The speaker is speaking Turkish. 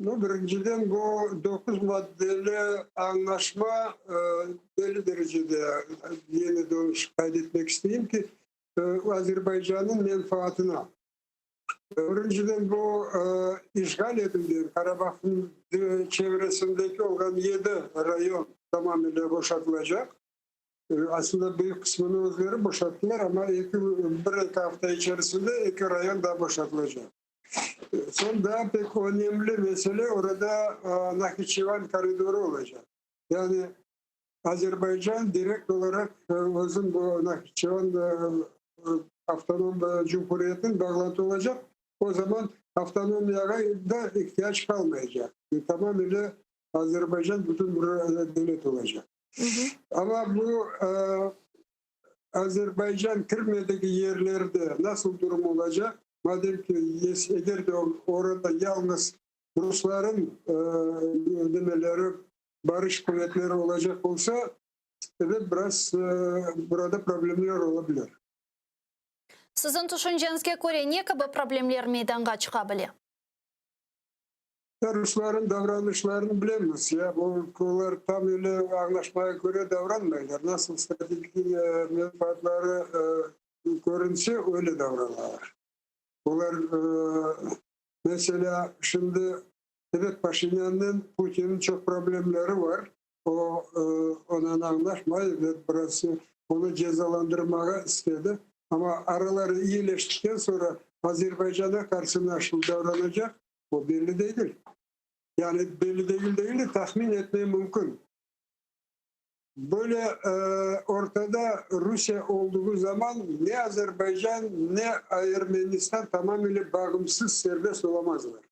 No, birinciden bu dokuz maddeli anlaşma e, belli derecede yeni dönüş kaydetmek isteyeyim ki e, Azerbaycan'ın menfaatine. Birinciden bu e, işgal edildi. Karabağ'ın e, çevresindeki olan yedi rayon tamamıyla boşaltılacak. E, aslında büyük kısmını özleri boşalttılar ama iki, bir iki hafta içerisinde iki rayon daha boşaltılacak. Son daha pek önemli mesele orada e, Nakhiçevan koridoru olacak. Yani Azerbaycan direkt olarak e, özün bu Nakhiçevan e, e, Avtonom Cumhuriyet'in bağlantı olacak. O zaman avtonomiyaya da ihtiyaç kalmayacak. E, Tamamıyla Azerbaycan bütün burada devlet olacak. Hı hı. Ama bu e, Azerbaycan Kırım'daki yerlerde nasıl durum olacak? madem ki yes edirdi orada yalnız Rusların e, demeleri barış kuvvetleri olacak olsa evet biraz e, burada problemler olabilir. Sizin düşüncenize göre ne kadar problemler meydana çıkabilir? Rusların davranışlarını bilemiyoruz ya. bu Bunlar tam öyle anlaşmaya göre davranmıyorlar. Nasıl stratejik e, menfaatları e, görünse öyle davranırlar. Onlar e, mesela şimdi evet Paşinyan'ın Putin'in çok problemleri var. O e, onunla anlaşmayı ve biraz onu cezalandırmaya istedi. Ama araları iyileştikten sonra Azerbaycan'a karşı nasıl davranacak o belli değil. Yani belli değil değil de tahmin etmeye mümkün. Böyle e, ortada Rusya olduğu zaman ne Azerbaycan ne Ermenistan tamamıyla bağımsız serbest olamazlar.